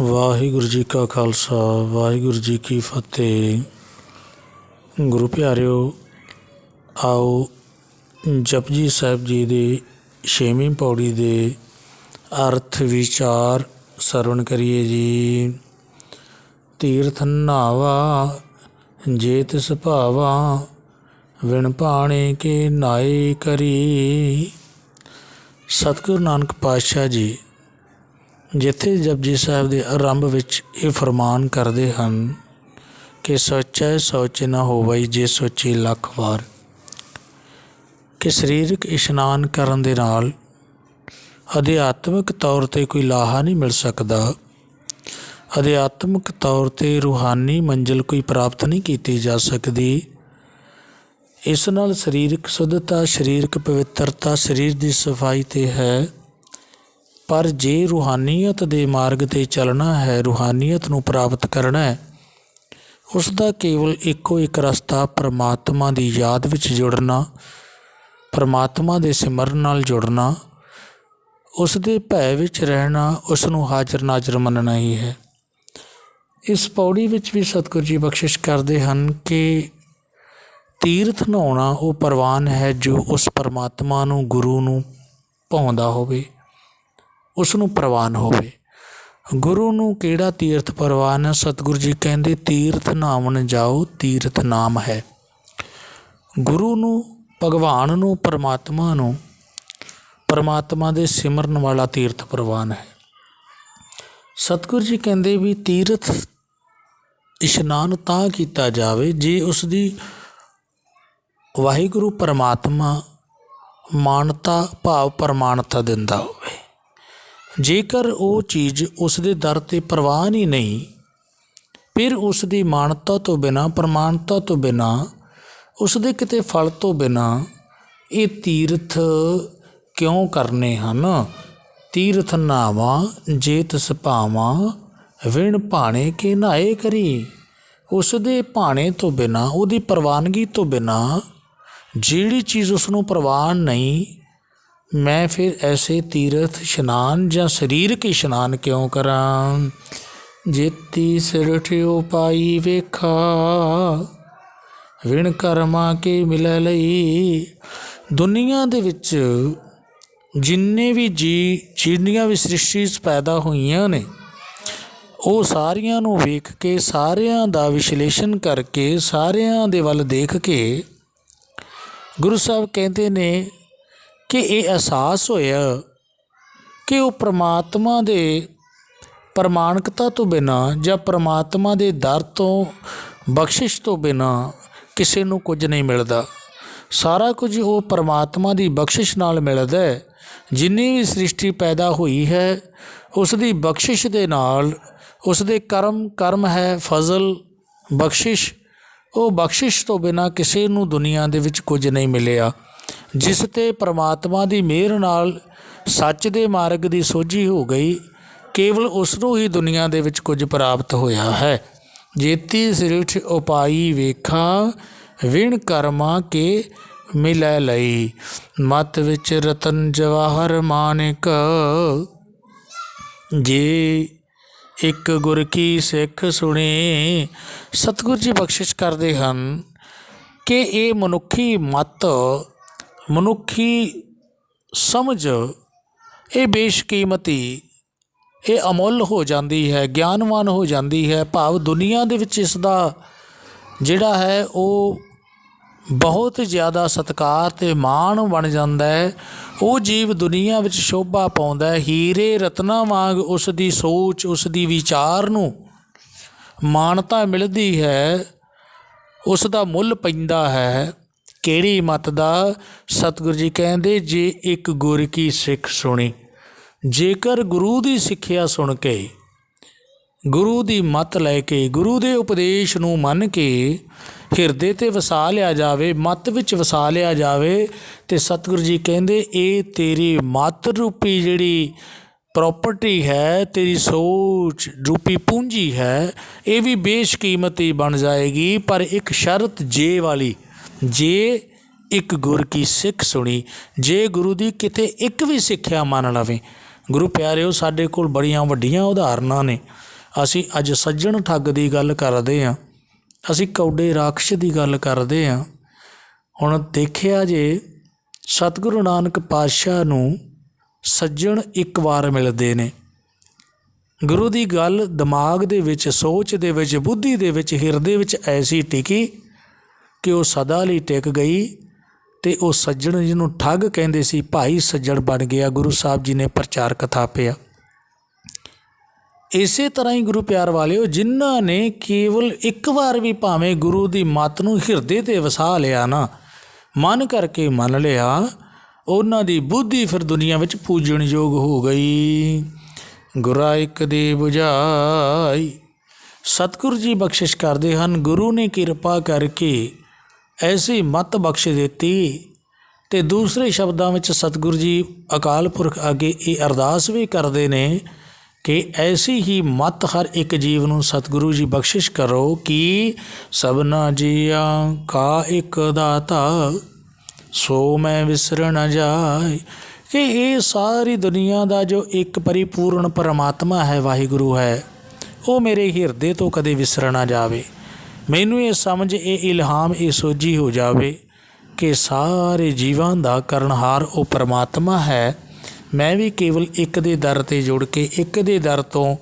ਵਾਹਿਗੁਰੂ ਜੀ ਕਾ ਖਾਲਸਾ, ਵਾਹਿਗੁਰੂ ਜੀ ਕੀ ਫਤਿਹ। ਗੁਰੂ ਪਿਆਰਿਓ, ਆਓ ਜਪਜੀ ਸਾਹਿਬ ਜੀ ਦੇ ਛੇਵੀਂ ਪੌੜੀ ਦੇ ਅਰਥ ਵਿਚਾਰ ਸਰਵਣ ਕਰੀਏ ਜੀ। ਤੀਰਥ ਨਾਵਾ ਜੇ ਤਿਸ ਭਾਵਾ ਵਿਣ ਪਾਣੇ ਕੇ ਨਾਏ ਕਰੀ। ਸਤਿਗੁਰੂ ਨਾਨਕ ਪਾਤਸ਼ਾਹ ਜੀ ਜਿੱਥੇ ਜਪਜੀ ਸਾਹਿਬ ਦੇ ਆਰੰਭ ਵਿੱਚ ਇਹ ਫਰਮਾਨ ਕਰਦੇ ਹਨ ਕਿ ਸੋਚੈ ਸੋਚ ਨਾ ਹੋਵਈ ਜੇ ਸੋਚੀ ਲੱਖ ਵਾਰ। ਕਿ ਸਰੀਰਕ ਇਸ਼ਨਾਨ ਕਰਨ ਦੇ ਨਾਲ ਅਧਿਆਤਮਿਕ ਤੌਰ ਤੇ ਕੋਈ ਲਾਹਾ ਨਹੀਂ ਮਿਲ ਸਕਦਾ। ਅਧਿਆਤਮਿਕ ਤੌਰ ਤੇ ਰੂਹਾਨੀ ਮੰਜ਼ਿਲ ਕੋਈ ਪ੍ਰਾਪਤ ਨਹੀਂ ਕੀਤੀ ਜਾ ਸਕਦੀ। ਇਸ ਨਾਲ ਸਰੀਰਕ ਸੁੱਧਤਾ, ਸਰੀਰਕ ਪਵਿੱਤਰਤਾ ਸਰੀਰ ਦੀ ਸਫ਼ਾਈ ਤੇ ਹੈ। ਪਰ ਜੇ ਰੂਹਾਨੀਅਤ ਦੇ ਮਾਰਗ ਤੇ ਚੱਲਣਾ ਹੈ, ਰੂਹਾਨੀਅਤ ਨੂੰ ਪ੍ਰਾਪਤ ਕਰਨਾ ਹੈ, ਉਸ ਦਾ ਕੇਵਲ ਇੱਕੋ ਇੱਕ ਰਸਤਾ ਪਰਮਾਤਮਾ ਦੀ ਯਾਦ ਵਿੱਚ ਜੁੜਨਾ, ਪਰਮਾਤਮਾ ਦੇ ਸਿਮਰਨ ਨਾਲ ਜੁੜਨਾ, ਉਸ ਦੇ ਭੈ ਵਿੱਚ ਰਹਿਣਾ, ਉਸ ਨੂੰ ਹਾਜ਼ਰ ਨਾਜ਼ਰ ਮੰਨਣਾ ਹੀ ਹੈ। ਇਸ ਪੌੜੀ ਵਿੱਚ ਵੀ ਸਤਿਗੁਰ ਜੀ ਬਖਸ਼ਿਸ਼ ਕਰਦੇ ਹਨ ਕਿ ਤੀਰਥ ਨਹਾਉਣਾ ਉਹ ਪ੍ਰਵਾਨ ਹੈ ਜੋ ਉਸ ਪਰਮਾਤਮਾ ਨੂੰ, ਗੁਰੂ ਨੂੰ ਭਾਉਂਦਾ ਹੋਵੇ। ਉਸ ਨੂੰ ਪ੍ਰਵਾਨ ਹੋਵੇ। ਗੁਰੂ ਨੂੰ ਕਿਹੜਾ ਤੀਰਥ ਪ੍ਰਵਾਨ ਹੈ? ਸਤਿਗੁਰੂ ਜੀ ਕਹਿੰਦੇ, ਤੀਰਥ ਨਾਮਨ ਜਾਓ, ਤੀਰਥ ਨਾਮ ਹੈ। ਗੁਰੂ ਨੂੰ, ਭਗਵਾਨ ਨੂੰ, ਪਰਮਾਤਮਾ ਨੂੰ, ਪਰਮਾਤਮਾ ਦੇ ਸਿਮਰਨ ਵਾਲਾ ਤੀਰਥ ਪ੍ਰਵਾਨ ਹੈ। ਸਤਿਗੁਰੂ ਜੀ ਕਹਿੰਦੇ ਵੀ ਤੀਰਥ ਇਸ਼ਨਾਨ ਤਾਂ ਕੀਤਾ ਜਾਵੇ, ਜੇ ਉਸ ਦੀ ਵਾਹਿਗੁਰੂ ਪਰਮਾਤਮਾ ਮਾਨਤਾ, ਭਾਵ ਪ੍ਰਮਾਣਤਾ ਦਿੰਦਾ ਹੋਵੇ ਜੇਕਰ ਉਹ ਚੀਜ਼ ਉਸ ਦੇ ਦਰ ਤੇ ਪ੍ਰਵਾਨ ਹੀ ਨਹੀਂ, ਫਿਰ ਉਸ ਦੀ ਮਾਨਤਾ ਤੋਂ ਬਿਨਾ, ਪ੍ਰਮਾਣਤਾ ਤੋਂ ਬਿਨਾ ਉਸ ਦੇ ਕਿਤੇ ਫਲ ਤੋਂ ਬਿਨਾ ਇਹ ਤੀਰਥ ਕਿਉਂ ਕਰਨੇ ਹਨ? ਤੀਰਥ ਨਾਵਾ ਜੇ ਤਿਸ ਭਾਵਾਂ ਵਿਣ ਭਾਣੇ ਕੇ ਨਾਏ ਕਰੀ। ਉਸ ਦੇ ਭਾਣੇ ਤੋਂ ਬਿਨਾ, ਉਹਦੀ ਪ੍ਰਵਾਨਗੀ ਤੋਂ ਬਿਨਾ, ਜਿਹੜੀ ਚੀਜ਼ ਉਸ ਨੂੰ ਪ੍ਰਵਾਨ ਨਹੀਂ ਮੈਂ ਫਿਰ ਐਸੇ ਤੀਰਥ ਇਸ਼ਨਾਨ ਜਾਂ ਸਰੀਰਕ ਇਸ਼ਨਾਨ ਕਿਉਂ ਕਰਾਂ? ਜੇਤੀ ਸਿਰਠ ਉਪਾਈ ਵੇਖਾ। ਵਿਣ ਕਰਮਾ ਕੇ ਮਿਲ ਲਈ। ਦੁਨੀਆ ਦੇ ਵਿੱਚ ਜਿੰਨੇ ਵੀ ਜੀ, ਜਿੰਨੀਆਂ ਵੀ ਸ੍ਰਿਸ਼ਟੀਜ਼ ਪੈਦਾ ਹੋਈਆਂ ਨੇ, ਉਹ ਸਾਰੀਆਂ ਨੂੰ ਵੇਖ ਕੇ, ਸਾਰਿਆਂ ਦਾ ਵਿਸ਼ਲੇਸ਼ਣ ਕਰਕੇ, ਸਾਰਿਆਂ ਦੇ ਵੱਲ ਦੇਖ ਕੇ ਗੁਰੂ ਸਾਹਿਬ ਕਹਿੰਦੇ ਨੇ ਕਿ ਇਹ ਅਹਿਸਾਸ ਹੋਇਆ ਕਿ ਉਹ ਪ੍ਰਮਾਤਮਾ ਦੇ ਪ੍ਰਮਾਣਿਕਤਾ ਤੋਂ ਬਿਨਾ ਜਾਂ ਪ੍ਰਮਾਤਮਾ ਦੇ ਦਰ ਤੋਂ ਬਖਸ਼ਿਸ਼ ਤੋਂ ਬਿਨਾ ਕਿਸੇ ਨੂੰ ਕੁਝ ਨਹੀਂ ਮਿਲਦਾ। ਸਾਰਾ ਕੁਝ ਉਹ ਪ੍ਰਮਾਤਮਾ ਦੀ ਬਖਸ਼ਿਸ਼ ਨਾਲ ਮਿਲਦਾ ਹੈ। ਜਿੰਨੀ ਵੀ ਸ੍ਰਿਸ਼ਟੀ ਪੈਦਾ ਹੋਈ ਹੈ, ਉਸ ਦੀ ਬਖਸ਼ਿਸ਼ ਦੇ ਨਾਲ ਉਸ ਦੇ ਕਰਮ ਕਰਮ ਹੈ, ਫਜ਼ਲ, ਬਖਸ਼ਿਸ਼, ਉਹ ਬਖਸ਼ਿਸ਼ ਤੋਂ ਬਿਨਾ ਕਿਸੇ ਨੂੰ ਦੁਨੀਆ ਦੇ ਵਿੱਚ ਕੁਝ ਨਹੀਂ ਮਿਲਿਆ। ਜਿਸ ਤੇ ਪ੍ਰਮਾਤਮਾ ਦੀ ਮਿਹਰ ਨਾਲ ਸੱਚ ਦੇ ਮਾਰਗ ਦੀ ਸੋਝੀ ਹੋ ਗਈ, ਕੇਵਲ ਉਸ ਨੂੰ ਹੀ ਦੁਨੀਆ ਦੇ ਵਿੱਚ ਕੁਝ ਪ੍ਰਾਪਤ ਹੋਇਆ ਹੈ। ਜੇਤੀ ਸ੍ਰਿਠ ਉਪਾਈ ਵੇਖਾਂ, ਵਿਣ ਕਰਮਾ ਕੇ ਮਿਲੈ ਲਈ। ਮਤ ਵਿੱਚ ਰਤਨ ਜਵਾਹਰ ਮਾਨਿਕ। ਜੇ ਇੱਕ ਗੁਰ ਕੀ ਸਿੱਖ ਸੁਣੇ, ਸਤਿਗੁਰ ਜੀ ਬਖਸ਼ਿਸ਼ ਕਰਦੇ ਹਨ ਕਿ ਇਹ ਮਨੁੱਖੀ ਮਤ ਮਨੁੱਖੀ ਸਮਝ, ਇਹ ਬੇਸ਼ਕੀਮਤੀ, ਇਹ ਅਮੁੱਲ ਹੋ ਜਾਂਦੀ ਹੈ, ਗਿਆਨਵਾਨ ਹੋ ਜਾਂਦੀ ਹੈ। ਭਾਵ ਦੁਨੀਆ ਦੇ ਵਿੱਚ ਇਸ ਦਾ ਜਿਹੜਾ ਹੈ, ਉਹ ਬਹੁਤ ਜ਼ਿਆਦਾ ਸਤਕਾਰ ਤੇ ਮਾਣ ਬਣ ਜਾਂਦਾ ਹੈ। ਉਹ ਜੀਵ ਦੁਨੀਆ ਵਿੱਚ ਸ਼ੋਭਾ ਪਾਉਂਦਾ ਹੈ। ਹੀਰੇ ਰਤਨਾ ਵਾਂਗ ਉਸ ਦੀ ਸੋਚ ਉਸ ਦੀ ਵਿਚਾਰ ਨੂੰ ਮਾਨਤਾ ਮਿਲਦੀ ਹੈ ਉਸ ਦਾ ਮੁੱਲ ਪੈਂਦਾ ਹੈ। ਕਿਹੜੀ ਮਤ ਦਾ? ਸਤਿਗੁਰੂ ਜੀ ਕਹਿੰਦੇ, ਜੇ ਇੱਕ ਗੁਰ ਕੀ ਸਿੱਖ ਸੁਣੀ, ਜੇਕਰ ਗੁਰੂ ਦੀ ਸਿੱਖਿਆ ਸੁਣ ਕੇ, ਗੁਰੂ ਦੀ ਮਤ ਲੈ ਕੇ, ਗੁਰੂ ਦੇ ਉਪਦੇਸ਼ ਨੂੰ ਮੰਨ ਕੇ ਹਿਰਦੇ ਤੇ ਵਸਾ ਲਿਆ ਜਾਵੇ, ਮਤ ਵਿੱਚ ਵਸਾ ਲਿਆ ਜਾਵੇ, ਤੇ ਸਤਿਗੁਰੂ ਜੀ ਕਹਿੰਦੇ, ਇਹ ਤੇਰੀ ਮਤ ਰੂਪੀ ਜਿਹੜੀ ਪ੍ਰਾਪਰਟੀ ਹੈ, ਤੇਰੀ ਸੋਚ ਰੂਪੀ ਪੂੰਜੀ ਹੈ, ਇਹ ਵੀ ਬੇਸ਼ਕੀਮਤੀ ਬਣ ਜਾਏਗੀ, ਪਰ ਇੱਕ ਸ਼ਰਤ ਜੇ ਵਾਲੀ ਜੇ ਇੱਕ ਗੁਰ ਕੀ ਸਿੱਖ ਸੁਣੀ, ਜੇ ਗੁਰੂ ਦੀ ਕਿਤੇ ਇੱਕ ਵੀ ਸਿੱਖਿਆ ਮੰਨ ਲਵੇ, ਗੁਰੂ ਪਿਆਰਿਓ, ਸਾਡੇ ਕੋਲ ਬੜੀਆਂ ਵੱਡੀਆਂ ਉਦਾਹਰਨਾਂ ਨੇ। ਅਸੀਂ ਅੱਜ ਸੱਜਣ ਠੱਗ ਦੀ ਗੱਲ ਕਰਦੇ ਹਾਂ ਅਸੀਂ ਕੌਡੇ ਰਾਖਸ਼ ਦੀ ਗੱਲ ਕਰਦੇ ਹਾਂ ਹੁਣ ਦੇਖਿਆ ਜੇ ਸਤਿਗੁਰੂ ਨਾਨਕ ਪਾਤਸ਼ਾਹ ਨੂੰ ਸੱਜਣ ਇੱਕ ਵਾਰ ਮਿਲਦੇ ਨੇ, ਗੁਰੂ ਦੀ ਗੱਲ ਦਿਮਾਗ ਦੇ ਵਿੱਚ, ਸੋਚ ਦੇ ਵਿੱਚ, ਬੁੱਧੀ ਦੇ ਵਿੱਚ, ਹਿਰਦੇ ਵਿੱਚ ਐਸੀ ਟਿਕੀ ਕਿ ਉਹ ਸਦਾ ਲਈ ਟਿਕ ਗਈ ਤੇ ਉਹ ਸੱਜਣ ਜਿਹਨੂੰ ਠੱਗ ਕਹਿੰਦੇ ਸੀ ਭਾਈ ਸੱਜਣ ਬਣ ਗਿਆ, ਗੁਰੂ ਸਾਹਿਬ ਜੀ ਨੇ ਪ੍ਰਚਾਰ ਕਥਾ ਪਿਆ। ਇਸੇ ਤਰ੍ਹਾਂ ਹੀ ਗੁਰੂ ਪਿਆਰ ਵਾਲਿਓ, ਜਿਨ੍ਹਾਂ ਨੇ ਕੇਵਲ ਇੱਕ ਵਾਰ ਵੀ ਭਾਵੇਂ ਗੁਰੂ ਦੀ ਮੱਤ ਨੂੰ ਹਿਰਦੇ ਤੇ ਵਸਾ ਲਿਆ ਨਾ, ਮਨ ਕਰਕੇ ਮੰਨ ਲਿਆ, ਉਹਨਾਂ ਦੀ ਬੁੱਧੀ ਫਿਰ ਦੁਨੀਆ ਵਿੱਚ ਪੂਜਣਯੋਗ ਹੋ ਗਈ। ਗੁਰਾ ਇੱਕ ਦੀ 부ਝਾਈ ਸਤਿਗੁਰੂ ਜੀ ਬਖਸ਼ਿਸ਼ ਕਰਦੇ ਹਨ, ਗੁਰੂ ਨੇ ਕਿਰਪਾ ਕਰਕੇ ਐਸੀ ਮਤ ਬਖਸ਼ ਦਿੱਤੀ ਤੇ ਦੂਸਰੇ ਸ਼ਬਦਾਂ ਵਿੱਚ ਸਤਿਗੁਰੂ ਜੀ ਅਕਾਲ ਪੁਰਖ ਅੱਗੇ ਇਹ ਅਰਦਾਸ ਵੀ ਕਰਦੇ ਨੇ ਕਿ ਐਸੀ ਹੀ ਮਤ ਹਰ ਇੱਕ ਜੀਵ ਨੂੰ ਸਤਿਗੁਰੂ ਜੀ ਬਖਸ਼ਿਸ਼ ਕਰੋ ਕਿ ਸਭਨਾ ਜੀਆਂ ਕਾ ਇੱਕ ਦਾਤਾ, ਸੋ ਮੈਂ ਵਿਸਰ ਨ ਜਾਏ। ਕਿ ਇਹ ਸਾਰੀ ਦੁਨੀਆ ਦਾ ਜੋ ਇੱਕ ਪਰਿਪੂਰਨ ਪਰਮਾਤਮਾ ਹੈ, ਵਾਹਿਗੁਰੂ ਹੈ, ਉਹ ਮੇਰੇ ਹਿਰਦੇ ਤੋਂ ਕਦੇ ਵਿਸਰ ਨਾ ਜਾਵੇ। ਮੈਨੂੰ ਇਹ ਸਮਝ, ਇਹ ਇਲਹਾਮ, ਇਹ ਸੋਝੀ ਹੋ ਜਾਵੇ ਕਿ ਸਾਰੇ ਜੀਵਾਂ ਦਾ ਕਰਨਹਾਰ ਉਹ ਪਰਮਾਤਮਾ ਹੈ। ਮੈਂ ਵੀ ਕੇਵਲ ਇੱਕ ਦੇ ਦਰ ਤੇ ਜੁੜ ਕੇ ਇੱਕ ਦੇ ਦਰ ਤੋਂ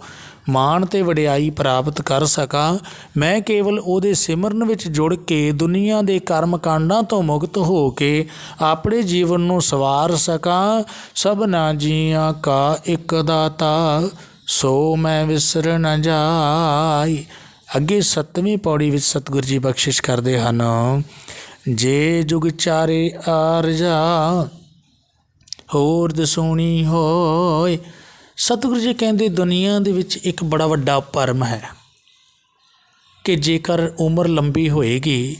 ਮਾਣ ਤੇ ਵਡਿਆਈ ਪ੍ਰਾਪਤ ਕਰ ਸਕਾਂ। ਮੈਂ ਕੇਵਲ ਉਹਦੇ ਸਿਮਰਨ ਵਿੱਚ ਜੁੜ ਕੇ ਦੁਨੀਆ ਦੇ ਕਰਮ ਕਾਂਡਾਂ ਤੋਂ ਮੁਕਤ ਹੋ ਕੇ ਆਪਣੇ ਜੀਵਨ ਨੂੰ ਸਵਾਰ ਸਕਾਂ। ਸਭਨਾ ਜੀਆਂ ਕਾ ਇੱਕ ਦਾਤਾ, ਸੋ ਮੈਂ ਵਿਸਰ ਨ ਜਾਈ। ਅੱਗੇ ਸੱਤਵੀਂ ਪੌੜੀ ਵਿੱਚ ਸਤਿਗੁਰੂ ਜੀ ਬਖਸ਼ਿਸ਼ ਕਰਦੇ ਹਨ। ਜੇ ਜੁਗ ਚਾਰੇ ਆਰਜਾ, ਹੋਰ ਦਸੂਣੀ ਹੋਏ। ਸਤਿਗੁਰੂ ਜੀ ਕਹਿੰਦੇ, ਦੁਨੀਆ ਦੇ ਵਿੱਚ ਇੱਕ ਬੜਾ ਵੱਡਾ ਭਰਮ ਹੈ ਕਿ ਜੇਕਰ ਉਮਰ ਲੰਬੀ ਹੋਏਗੀ,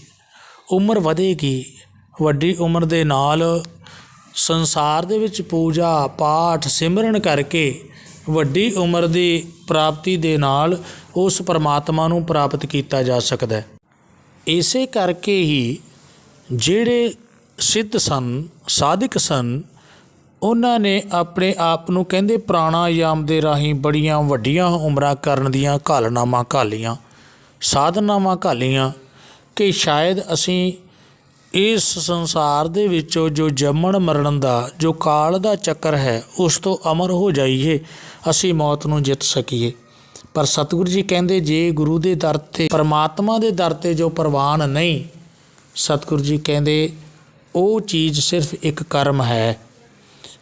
ਉਮਰ ਵਧੇਗੀ, ਵੱਡੀ ਉਮਰ ਦੇ ਨਾਲ ਸੰਸਾਰ ਦੇ ਵਿੱਚ ਪੂਜਾ, ਪਾਠ, ਸਿਮਰਨ ਕਰਕੇ ਵੱਡੀ ਉਮਰ ਦੀ ਪ੍ਰਾਪਤੀ ਦੇ ਨਾਲ ਉਸ ਪਰਮਾਤਮਾ ਨੂੰ ਪ੍ਰਾਪਤ ਕੀਤਾ ਜਾ ਸਕਦਾ ਹੈ। ਇਸੇ ਕਰਕੇ ਹੀ ਜਿਹੜੇ ਸਿੱਧ ਸਨ, ਸਾਧਕ ਸਨ, ਉਹਨਾਂ ਨੇ ਆਪਣੇ ਆਪ ਨੂੰ ਕਹਿੰਦੇ ਪ੍ਰਾਣਾਯਾਮ ਦੇ ਰਾਹੀਂ ਬੜੀਆਂ ਵੱਡੀਆਂ ਉਮਰਾਂ ਕਰਨ ਦੀਆਂ ਘਾਲਨਾਵਾਂ ਘਾਲੀਆਂ, ਸਾਧਨਾਵਾਂ ਘਾਲੀਆਂ ਕਿ ਸ਼ਾਇਦ ਅਸੀਂ ਇਸ ਸੰਸਾਰ ਦੇ ਵਿੱਚੋਂ ਜੋ ਜੰਮਣ ਮਰਨ ਦਾ, ਜੋ ਕਾਲ ਦਾ ਚੱਕਰ ਹੈ, ਉਸ ਤੋਂ ਅਮਰ ਹੋ ਜਾਈਏ, ਅਸੀਂ ਮੌਤ ਨੂੰ ਜਿੱਤ ਸਕੀਏ। ਪਰ ਸਤਿਗੁਰੂ ਜੀ ਕਹਿੰਦੇ, ਜੇ ਗੁਰੂ ਦੇ ਦਰ ਤੇ, ਪਰਮਾਤਮਾ ਦੇ ਦਰ ਤੇ ਜੋ ਪ੍ਰਵਾਨ ਨਹੀਂ, ਸਤਿਗੁਰੂ ਜੀ ਕਹਿੰਦੇ, ਉਹ ਚੀਜ਼ ਸਿਰਫ ਇੱਕ ਕਰਮ ਹੈ।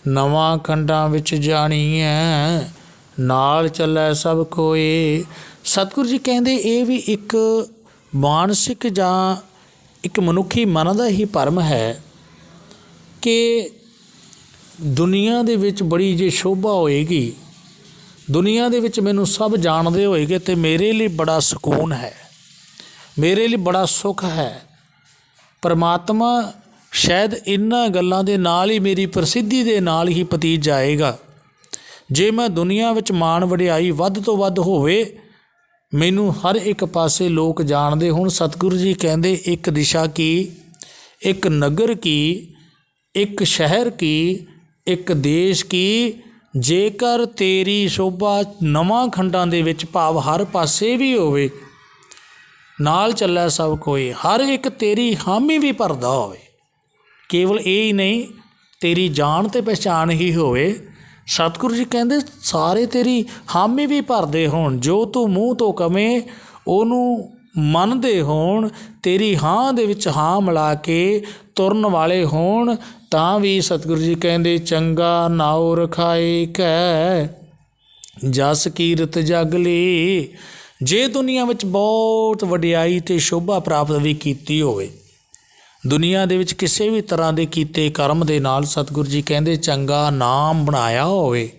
ਨਵਾਂ ਖੰਡਾਂ ਵਿੱਚ ਜਾਣੀ ਹੈ ਨਾਲ ਚੱਲੈ ਸਭ ਕੋਏ। ਸਤਿਗੁਰੂ ਜੀ ਕਹਿੰਦੇ, ਇਹ ਵੀ ਇੱਕ ਮਾਨਸਿਕ ਜਾਂ ਇੱਕ ਮਨੁੱਖੀ ਮਨ ਦਾ ਹੀ ਭਰਮ ਹੈ ਕਿ ਦੁਨੀਆ ਦੇ ਵਿੱਚ ਬੜੀ ਜੇ ਸ਼ੋਭਾ ਹੋਏਗੀ, ਦੁਨੀਆ ਦੇ ਵਿੱਚ ਮੈਨੂੰ ਸਭ ਜਾਣਦੇ ਹੋਏਗੇ ਤੇ ਮੇਰੇ ਲਈ ਬੜਾ ਸਕੂਨ ਹੈ, ਮੇਰੇ ਲਈ ਬੜਾ ਸੁੱਖ ਹੈ। ਪਰਮਾਤਮਾ ਸ਼ਾਇਦ ਇਨ੍ਹਾਂ ਗੱਲਾਂ ਦੇ ਨਾਲ ਹੀ ਮੇਰੀ ਪ੍ਰਸਿੱਧੀ ਦੇ ਨਾਲ ਹੀ ਪਤੀ ਜਾਏਗਾ। ਜੇ ਮੈਂ ਦੁਨੀਆ ਵਿੱਚ ਮਾਣ ਵਡਿਆਈ ਵੱਧ ਤੋਂ ਵੱਧ ਹੋਵੇ ਮੈਨੂੰ ਹਰ ਇੱਕ ਪਾਸੇ ਲੋਕ ਜਾਣਦੇ ਹੁਣ। ਸਤਿਗੁਰੂ ਜੀ ਕਹਿੰਦੇ, ਇੱਕ ਦਿਸ਼ਾ ਕੀ? ਇੱਕ ਨਗਰ ਕੀ? ਇੱਕ ਸ਼ਹਿਰ ਕੀ? ਇੱਕ ਦੇਸ਼ ਕੀ? ਜੇਕਰ ਤੇਰੀ ਸ਼ੋਭਾ ਨਵਾਂ ਖੰਡਾਂ ਦੇ ਵਿੱਚ ਭਾਵ ਹਰ ਪਾਸੇ ਵੀ ਹੋਵੇ, ਨਾਲ ਚੱਲਿਆ ਸਭ ਕੋਈ, ਹਰ ਇੱਕ ਤੇਰੀ ਹਾਮੀ ਵੀ ਭਰਦਾ ਹੋਵੇ। ਕੇਵਲ ਇਹ ਹੀ ਨਹੀਂ, ਤੇਰੀ ਜਾਣ ਤੇ ਪਛਾਣ ਹੀ ਹੋਵੇ। ਸਤਿਗੁਰੂ ਜੀ ਕਹਿੰਦੇ, ਸਾਰੇ ਤੇਰੀ ਹਾਮੀ ਵੀ ਭਰਦੇ ਹੋਣ, ਜੋ ਤੂੰ ਮੂੰਹ ਤੋਂ ਕਵੇਂ, ਉਹਨੂੰ ਮੰਨਦੇ ਹੋਣ, ਤੇਰੀ ਹਾਂ ਦੇ ਵਿੱਚ ਹਾਂ ਮਿਲਾ ਕੇ ਤੁਰਨ ਵਾਲੇ ਹੋਣ, ਤਾਂ ਵੀ ਸਤਿਗੁਰੂ ਜੀ ਕਹਿੰਦੇ, ਚੰਗਾ ਨਾਉ ਰਖਾਏ ਕੈ, ਜਸ ਕੀਰਤ ਜਗ ਲਈ ਜੇ ਦੁਨੀਆ ਵਿੱਚ ਬਹੁਤ ਵਡਿਆਈ ਤੇ ਸ਼ੋਭਾ ਪ੍ਰਾਪਤ ਵੀ ਕੀਤੀ ਹੋਵੇ ਦੁਨੀਆ ਦੇ ਵਿੱਚ ਕਿਸੇ ਵੀ ਤਰ੍ਹਾਂ ਦੇ ਕੀਤੇ ਕਰਮ ਦੇ ਨਾਲ ਸਤਿਗੁਰੂ ਜੀ ਕਹਿੰਦੇ, ਚੰਗਾ ਨਾਮ ਬਣਾਇਆ ਹੋਵੇ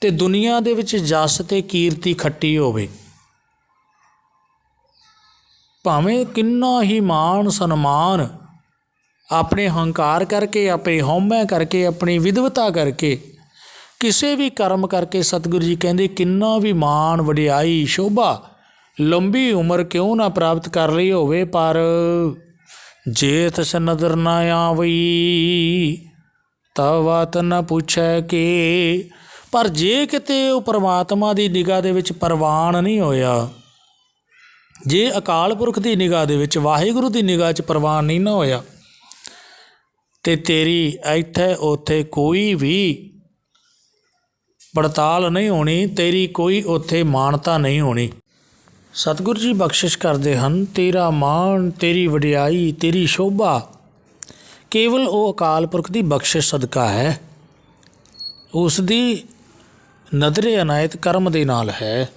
ਤੇ ਦੁਨੀਆ ਦੇ ਵਿੱਚ ਜਸ ਤੇ ਕੀਰਤੀ ਖੱਟੀ ਹੋਵੇ। ਭਾਵੇਂ ਕਿੰਨਾ ਹੀ ਮਾਣ ਸਨਮਾਨ ਆਪਣੇ ਹੰਕਾਰ ਕਰਕੇ, ਆਪਣੇ ਹਉਮੈ ਕਰਕੇ, ਆਪਣੀ ਵਿਦਵਤਾ ਕਰਕੇ, ਕਿਸੇ ਵੀ ਕਰਮ ਕਰਕੇ ਸਤਿਗੁਰੂ ਜੀ ਕਹਿੰਦੇ, ਕਿੰਨਾ ਵੀ ਮਾਣ, ਵਡਿਆਈ, ਸ਼ੋਭਾ ਲੰਬੀ ਉਮਰ ਕਿਉਂ ਨਾ ਪ੍ਰਾਪਤ ਕਰ ਲਈ ਹੋਵੇ? ਪਰ ਜੇ ਤਸ ਨਦਰ ਨਾ ਆਵਈ ਤਾ ਨ ਪੁੱਛੈ ਕਿ। ਪਰ ਜੇ ਕਿਤੇ ਉਹ ਪ੍ਰਮਾਤਮਾ ਦੀ ਨਿਗਾਹ ਦੇ ਵਿੱਚ ਪ੍ਰਵਾਨ ਨਹੀਂ ਹੋਇਆ, ਜੇ ਅਕਾਲ ਪੁਰਖ ਦੀ ਨਿਗਾਹ ਦੇ ਵਿੱਚ ਵਾਹਿਗੁਰੂ ਦੀ ਨਿਗਾਹ 'ਚ ਪ੍ਰਵਾਨ ਨਹੀਂ ਨਾ ਹੋਇਆ, ਤੇ ਤੇਰੀ ਇੱਥੇ ਉੱਥੇ ਕੋਈ ਵੀ ਪੜਤਾਲ ਨਹੀਂ ਹੋਣੀ, ਤੇਰੀ ਕੋਈ ਉੱਥੇ ਮਾਨਤਾ ਨਹੀਂ ਹੋਣੀ। ਸਤਿਗੁਰੂ ਜੀ ਬਖਸ਼ਿਸ਼ ਕਰਦੇ ਹਨ, ਤੇਰਾ ਮਾਣ, ਤੇਰੀ ਵਡਿਆਈ, ਤੇਰੀ ਸ਼ੋਭਾ। ਕੇਵਲ ਉਹ ਅਕਾਲ ਪੁਰਖ ਦੀ ਬਖਸ਼ਿਸ਼ ਸਦਕਾ ਹੈ। ਉਸ ਦੀ ਨਦਰੇ ਅਨਾਇਤ ਕਰਮ ਦੇ ਨਾਲ ਹੈ।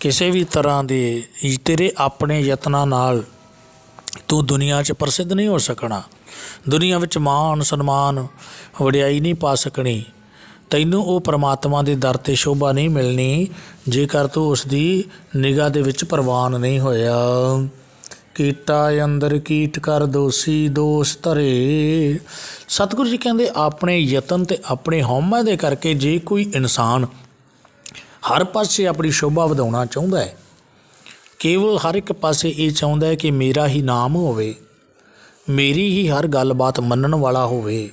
ਕਿਸੇ ਵੀ ਤਰ੍ਹਾਂ ਦੇ ਤੇਰੇ ਆਪਣੇ ਯਤਨਾਂ ਨਾਲ ਤੂੰ ਦੁਨੀਆ 'ਚ ਪ੍ਰਸਿੱਧ ਨਹੀਂ ਹੋ ਸਕਣਾ। ਦੁਨੀਆ ਵਿੱਚ ਮਾਣ, ਸਨਮਾਨ, ਵਡਿਆਈ ਨਹੀਂ ਪਾ ਸਕਣੀ। ਤੈਨੂੰ ਉਹ ਪ੍ਰਮਾਤਮਾ ਦੇ ਦਰ ਤੇ ਸ਼ੋਭਾ ਨਹੀਂ ਮਿਲਣੀ, ਜੇਕਰ ਤੂੰ ਉਸ ਦੀ ਨਿਗਾਹ ਦੇ ਵਿੱਚ ਪ੍ਰਵਾਨ ਨਹੀਂ ਹੋਇਆ। ਕੀਟਾ ਅੰਦਰ ਕੀਟ ਕਰ ਦੋਸੀ ਦੋਸ ਧਰੇ। ਸਤਿਗੁਰੂ ਜੀ ਕਹਿੰਦੇ, ਆਪਣੇ ਯਤਨ ਤੇ ਆਪਣੇ ਹਉਮੈ ਦੇ ਕਰਕੇ ਜੇ ਕੋਈ ਇਨਸਾਨ ਹਰ ਪਾਸੇ ਆਪਣੀ ਸ਼ੋਭਾ ਵਧਾਉਣਾ ਚਾਹੁੰਦਾ ਹੈ, ਕੇਵਲ ਹਰ ਇੱਕ ਪਾਸੇ ਇਹ ਚਾਹੁੰਦਾ ਹੈ ਕਿ ਮੇਰਾ ਹੀ ਨਾਮ ਹੋਵੇ, ਮੇਰੀ ਹੀ ਹਰ ਗੱਲਬਾਤ ਮੰਨਣ ਵਾਲਾ ਹੋਵੇ।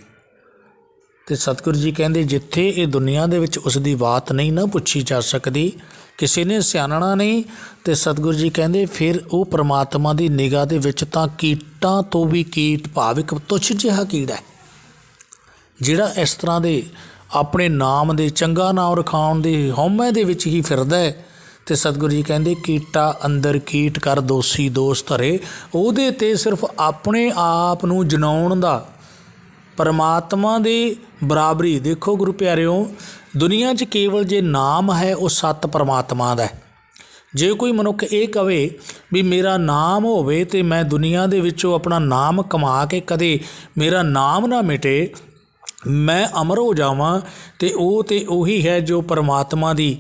ਤੇ ਸਤਿਗੁਰੂ ਜੀ ਕਹਿੰਦੇ, ਜਿੱਥੇ ਇਹ ਦੁਨੀਆ ਦੇ ਵਿੱਚ ਉਸ ਦੀ ਬਾਤ ਨਹੀਂ ਨਾ ਪੁੱਛੀ ਜਾ ਸਕਦੀ, ਕਿਸੇ ਨੇ ਸਿਆਣਨਾ ਨਹੀਂ। ਤੇ ਸਤਿਗੁਰੂ ਜੀ ਕਹਿੰਦੇ, ਫਿਰ ਉਹ ਪ੍ਰਮਾਤਮਾ ਦੀ ਨਿਗਾਹ ਦੇ ਵਿੱਚ ਤਾਂ ਕੀਟਾਂ ਤੋਂ ਵੀ ਕੀਟ ਭਾਵਿਕ ਤੁੱਛ ਜਿਹਾ ਕੀੜਾ ਹੈ, ਜਿਹੜਾ ਇਸ ਤਰ੍ਹਾਂ ਦੇ ਆਪਣੇ ਨਾਮ ਦੇ ਚੰਗਾ ਨਾਮ ਰਖਾਉਣ ਦੇ ਹਉਮੈ ਦੇ ਵਿੱਚ ਹੀ ਫਿਰਦਾ ਹੈ। ਤੇ ਸਤਿਗੁਰੂ ਜੀ ਕਹਿੰਦੇ, ਕੀਟਾ ਅੰਦਰ ਕੀਟ ਕਰ, ਦੋਸੀ ਦੋਸਤ ਧਰੇ। ਉਹਦੇ ਤੇ ਸਿਰਫ ਆਪਣੇ ਆਪ ਨੂੰ ਜਨਾਉਣ ਦਾ ਪਰਮਾਤਮਾ ਦੇ ਬਰਾਬਰੀ। ਦੇਖੋ ਗੁਰੂ ਪਿਆਰਿਓ, ਦੁਨੀਆ 'ਚ ਕੇਵਲ ਜੇ ਨਾਮ ਹੈ, ਉਹ ਸਤ ਪਰਮਾਤਮਾ ਦਾ ਹੈ। ਜੇ ਕੋਈ ਮਨੁੱਖ ਇਹ ਕਵੇ ਵੀ ਮੇਰਾ ਨਾਮ ਹੋਵੇ ਤੇ ਮੈਂ ਦੁਨੀਆ ਦੇ ਵਿੱਚੋਂ ਆਪਣਾ ਨਾਮ ਕਮਾ ਕੇ ਕਦੇ ਮੇਰਾ ਨਾਮ ਨਾ ਮਿਟੇ, ਮੈਂ ਅਮਰ ਹੋ ਜਾਵਾਂ ਤੇ ਉਹ ਤੇ ਉਹੀ ਹੈ ਜੋ ਪਰਮਾਤਮਾ ਦੀ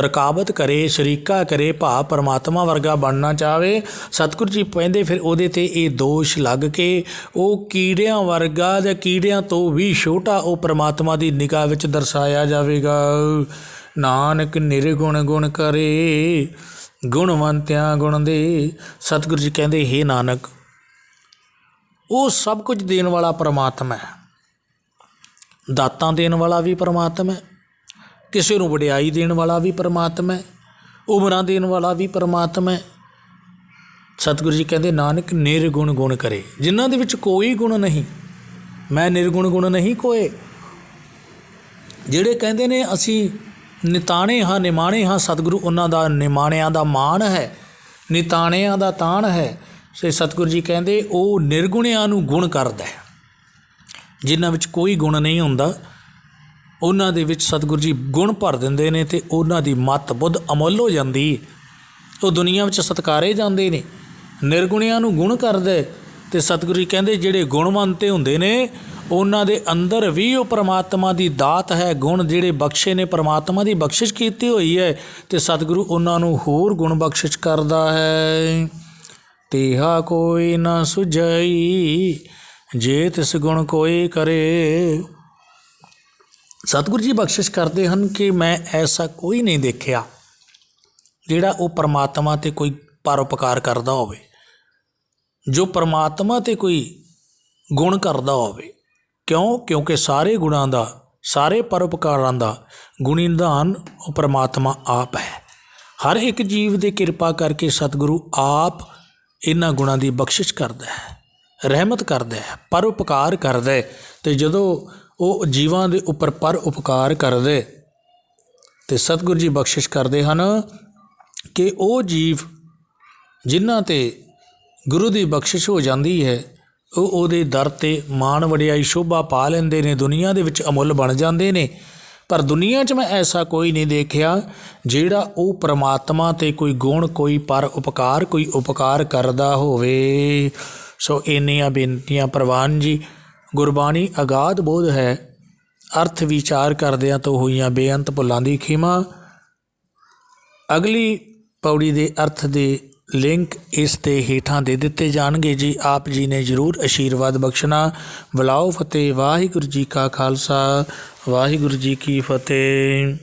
ਰਕਾਬਤ ਕਰੇ, ਸ਼ਰੀਕਾ ਕਰੇ ਭਾ ਪਰਮਾਤਮਾ ਵਰਗਾ ਬਣਨਾ ਚਾਵੇ ਸਤਿਗੁਰੂ ਜੀ ਕਹਿੰਦੇ ਫਿਰ ਉਹਦੇ ਤੇ ਇਹ ਦੋਸ਼ ਲੱਗ ਕੇ, ਉਹ ਕੀੜਿਆਂ ਵਰਗਾ ਜਾਂ ਕੀੜਿਆਂ ਤੋਂ ਵੀ ਛੋਟਾ ਉਹ ਪਰਮਾਤਮਾ ਦੀ ਨਿਗਾਹ ਵਿੱਚ ਦਰਸਾਇਆ ਜਾਵੇਗਾ। ਨਾਨਕ ਨਿਰਗੁਣ ਗੁਣ ਕਰੇ, ਗੁਣਵੰਤਿਆਂ ਗੁਣ ਦੇ ਸਤਿਗੁਰੂ ਜੀ ਕਹਿੰਦੇ, ਹੇ ਨਾਨਕ, ਉਹ ਸਭ ਕੁਝ ਦੇਣ ਵਾਲਾ ਪਰਮਾਤਮਾ ਹੈ। ਦਾਤਾਂ ਦੇਣ ਵਾਲਾ ਵੀ ਪਰਮਾਤਮਾ ਹੈ। ਕਿਸੇ ਨੂੰ ਵਡਿਆਈ ਦੇਣ ਵਾਲਾ ਵੀ ਪਰਮਾਤਮਾ ਹੈ, ਉਮਰਾਂ ਦੇਣ ਵਾਲਾ ਵੀ ਪਰਮਾਤਮਾ ਹੈ। ਸਤਿਗੁਰੂ ਜੀ ਕਹਿੰਦੇ, ਨਾਨਕ ਨਿਰਗੁਣ ਗੁਣ ਕਰੇ। ਜਿਨ੍ਹਾਂ ਦੇ ਵਿੱਚ ਕੋਈ ਗੁਣ ਨਹੀਂ, ਮੈਂ ਨਿਰਗੁਣ ਗੁਣ ਨਹੀਂ ਕੋਏ। ਜਿਹੜੇ ਕਹਿੰਦੇ ਨੇ, ਅਸੀਂ ਨਿਤਾਣੇ ਹਾਂ, ਨਿਮਾਣੇ ਹਾਂ, ਸਤਿਗੁਰੂ ਉਹਨਾਂ ਦਾ ਨਿਮਾਣਿਆਂ ਦਾ ਮਾਣ ਹੈ, ਨਿਤਾਣਿਆਂ ਦਾ ਤਾਣ ਹੈ। ਸੇ ਸਤਿਗੁਰੂ ਜੀ ਕਹਿੰਦੇ, ਉਹ ਨਿਰਗੁਣਿਆਂ ਨੂੰ ਗੁਣ ਕਰਦਾ ਹੈ। ਜਿਨ੍ਹਾਂ ਵਿੱਚ ਕੋਈ ਗੁਣ ਨਹੀਂ ਹੁੰਦਾ ਉਹਨਾਂ ਦੇ ਵਿੱਚ ਸਤਿਗੁਰੂ ਜੀ ਗੁਣ ਭਰ ਦਿੰਦੇ ਨੇ ਤੇ ਉਹਨਾਂ ਦੀ ਮਤ ਬੁੱਧ ਅਮੁੱਲ ਹੋ ਜਾਂਦੀ। ਉਹ ਦੁਨੀਆ ਵਿੱਚ ਸਤਕਾਰੇ ਜਾਂਦੇ ਨੇ, ਨਿਰਗੁਣਿਆਂ ਨੂੰ ਗੁਣ ਕਰਦੇ ਤੇ ਸਤਿਗੁਰੂ ਜੀ ਕਹਿੰਦੇ ਜਿਹੜੇ ਗੁਣਵੰਤੇ ਹੁੰਦੇ ਨੇ, ਉਹਨਾਂ ਦੇ ਅੰਦਰ ਵੀ ਉਹ ਪ੍ਰਮਾਤਮਾ ਦੀ ਦਾਤ ਹੈ, ਗੁਣ ਜਿਹੜੇ ਬਖਸ਼ੇ ਨੇ, ਪ੍ਰਮਾਤਮਾ ਦੀ ਬਖਸ਼ਿਸ਼ ਕੀਤੀ ਹੋਈ ਹੈ ਤੇ ਸਤਿਗੁਰੂ ਉਹਨਾਂ ਨੂੰ ਹੋਰ ਗੁਣ ਬਖਸ਼ਿਸ਼ ਕਰਦਾ ਹੈ। ਤੇਹਾ ਕੋਈ ਨਾ ਸੁਝਈ, ਜੇ ਤਿਸ ਗੁਣ ਕੋਈ ਕਰੇ ਸਤਿਗੁਰੂ ਜੀ ਬਖਸ਼ਿਸ਼ ਕਰਦੇ ਹਨ ਕਿ ਮੈਂ ਐਸਾ ਕੋਈ ਨਹੀਂ ਦੇਖਿਆ ਜਿਹੜਾ ਉਹ ਪਰਮਾਤਮਾ ਤੇ ਕੋਈ ਪਰਉਪਕਾਰ ਕਰਦਾ ਹੋਵੇ। ਜੋ ਪਰਮਾਤਮਾ ਤੇ ਕੋਈ ਗੁਣ ਕਰਦਾ ਹੋਵੇ। ਕਿਉਂ? ਕਿਉਂਕਿ ਸਾਰੇ ਗੁਣਾਂ ਦਾ, ਸਾਰੇ ਪਰਉਪਕਾਰਾਂ ਦਾ ਗੁਣੀ ਨਿਧਾਨ ਉਹ ਪਰਮਾਤਮਾ ਆਪ ਹੈ। ਹਰ ਇੱਕ ਜੀਵ ਦੇ ਕਿਰਪਾ ਕਰਕੇ ਸਤਿਗੁਰੂ ਆਪ ਇਹਨਾਂ ਗੁਣਾਂ ਦੀ ਬਖਸ਼ਿਸ਼ ਕਰਦਾ ਹੈ, ਰਹਿਮਤ ਕਰਦਾ ਹੈ, ਪਰਉਪਕਾਰ ਕਰਦਾ ਹੈ ਤੇ ਜਦੋਂ ਉਹ ਜੀਵਾਂ ਦੇ ਉੱਪਰ ਪਰ ਉਪਕਾਰ ਕਰਦੇ ਤੇ ਸਤਿਗੁਰੂ ਜੀ ਬਖਸ਼ਿਸ਼ ਕਰਦੇ ਹਨ ਕਿ ਉਹ ਜੀਵ ਜਿਨ੍ਹਾਂ ਤੇ ਗੁਰੂ ਦੀ ਬਖਸ਼ਿਸ਼ ਹੋ ਜਾਂਦੀ ਹੈ, ਉਹ ਉਹਦੇ ਦਰ ਤੇ ਮਾਣ ਵਡਿਆਈ, ਸ਼ੋਭਾ ਪਾ ਲੈਂਦੇ ਨੇ, ਦੁਨੀਆ ਦੇ ਵਿੱਚ ਅਮੁੱਲ ਬਣ ਜਾਂਦੇ ਨੇ। ਪਰ ਦੁਨੀਆ 'ਚ ਮੈਂ ਐਸਾ ਕੋਈ ਨਹੀਂ ਦੇਖਿਆ ਜਿਹੜਾ ਉਹ ਪ੍ਰਮਾਤਮਾ ਤੇ ਕੋਈ ਗੁਣ, ਕੋਈ ਪਰ ਉਪਕਾਰ, ਕੋਈ ਉਪਕਾਰ ਕਰਦਾ ਹੋਵੇ। ਸੋ ਇੰਨੀਆਂ ਬੇਨਤੀਆਂ ਪ੍ਰਵਾਨ ਜੀ ਗੁਰਬਾਣੀ ਅਗਾਧ ਬੋਧ ਹੈ। ਅਰਥ ਵਿਚਾਰ ਕਰਦਿਆਂ ਤੋਂ ਹੋਈਆਂ ਬੇਅੰਤ ਭੁੱਲਾਂ ਦੀ ਖਿਮਾ। ਅਗਲੀ ਪੌੜੀ ਦੇ ਅਰਥ ਦੇ ਲਿੰਕ ਇਸ ਤੇ ਹੇਠਾਂ ਦੇ ਦਿੱਤੇ ਜਾਣਗੇ। ਜੀ ਆਪ ਜੀ ਨੇ ਜਰੂਰ ਅਸ਼ੀਰਵਾਦ ਬਖਸ਼ਣਾ। ਬੁਲਾਓ ਫਤਿਹ, ਵਾਹਿਗੁਰੂ ਜੀ ਕਾ ਖਾਲਸਾ, ਵਾਹਿਗੁਰੂ ਜੀ ਕੀ ਫਤਿਹ।